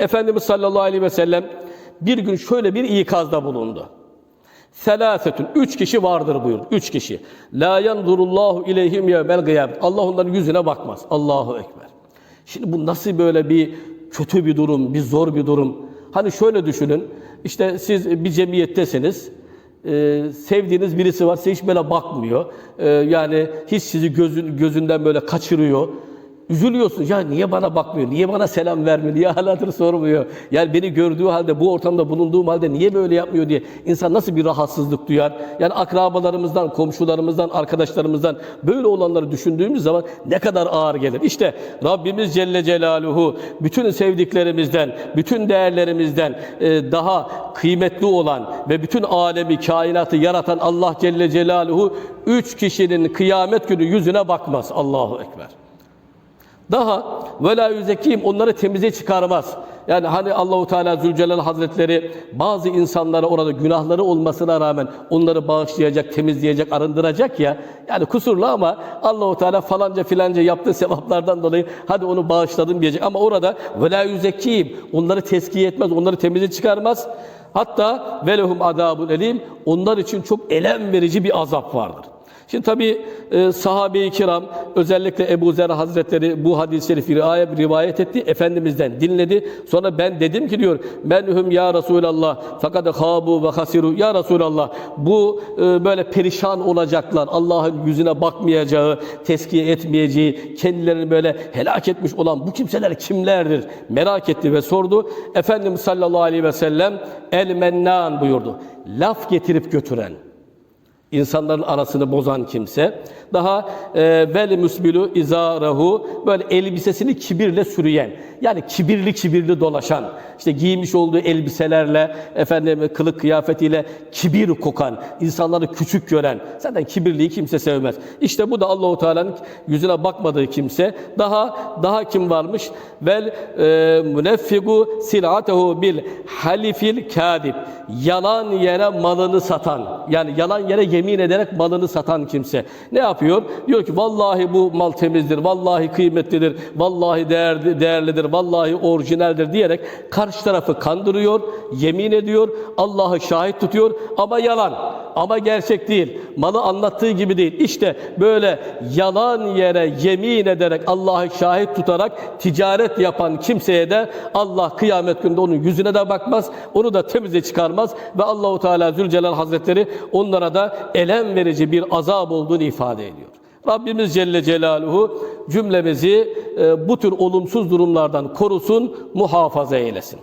Efendimiz sallallahu aleyhi ve sellem bir gün şöyle bir ikazda bulundu. Selâsetün, üç kişi vardır buyur, üç kişi. La yanzurullahu ileyhim yevmel kıyamet. Allah onların yüzüne bakmaz. Allahu Ekber. Şimdi bu nasıl böyle bir kötü bir durum, bir zor bir durum? Hani şöyle düşünün, işte siz bir cemiyettesiniz, ee, sevdiğiniz birisi var, size hiç böyle bakmıyor. Ee, yani hiç sizi gözün, gözünden böyle kaçırıyor. Üzülüyorsun. Ya niye bana bakmıyor? Niye bana selam vermiyor? Niye halatır sormuyor? Yani beni gördüğü halde, bu ortamda bulunduğum halde niye böyle yapmıyor diye insan nasıl bir rahatsızlık duyar? Yani akrabalarımızdan, komşularımızdan, arkadaşlarımızdan böyle olanları düşündüğümüz zaman ne kadar ağır gelir. İşte Rabbimiz Celle Celaluhu bütün sevdiklerimizden, bütün değerlerimizden e, daha kıymetli olan ve bütün alemi, kainatı yaratan Allah Celle Celaluhu üç kişinin kıyamet günü yüzüne bakmaz. Allahu Ekber. Daha ve la yüzekim onları temize çıkarmaz. Yani hani Allahu Teala Zülcelal Hazretleri bazı insanlara orada günahları olmasına rağmen onları bağışlayacak, temizleyecek, arındıracak ya. Yani kusurlu ama Allahu Teala falanca filanca yaptığı sevaplardan dolayı hadi onu bağışladım diyecek. Ama orada ve la yüzekim onları teskiye etmez, onları temize çıkarmaz. Hatta velehum adabun elim onlar için çok elem verici bir azap vardır. Şimdi tabi e, sahabe-i kiram özellikle Ebu Zer Hazretleri bu hadis-i şerifi rivayet etti. Efendimizden dinledi. Sonra ben dedim ki diyor menhum ya Resulallah fakat habu ve hasiru ya Resulallah bu e, böyle perişan olacaklar. Allah'ın yüzüne bakmayacağı, teskiye etmeyeceği, kendilerini böyle helak etmiş olan bu kimseler kimlerdir? Merak etti ve sordu. Efendimiz sallallahu aleyhi ve sellem el mennan buyurdu. Laf getirip götüren insanların arasını bozan kimse. Daha e, vel musbilu izarahu böyle elbisesini kibirle sürüyen. Yani kibirli kibirli dolaşan. işte giymiş olduğu elbiselerle efendim kılık kıyafetiyle kibir kokan, insanları küçük gören. Zaten kibirliyi kimse sevmez. İşte bu da Allahu Teala'nın yüzüne bakmadığı kimse. Daha daha kim varmış? Vel e, muneffigu silatehu bil halifil kadib. Yalan yere malını satan. Yani yalan yere yemin ederek malını satan kimse. Ne yapıyor? Diyor ki vallahi bu mal temizdir, vallahi kıymetlidir, vallahi değerli, değerlidir, vallahi orijinaldir diyerek karşı tarafı kandırıyor, yemin ediyor, Allah'ı şahit tutuyor ama yalan. Ama gerçek değil. Malı anlattığı gibi değil. İşte böyle yalan yere yemin ederek Allah'ı şahit tutarak ticaret yapan kimseye de Allah kıyamet gününde onun yüzüne de bakmaz, onu da temize çıkarmaz ve Allahu Teala Zülcelal Hazretleri onlara da elem verici bir azap olduğunu ifade ediyor. Rabbimiz Celle Celaluhu cümlemizi e, bu tür olumsuz durumlardan korusun, muhafaza eylesin.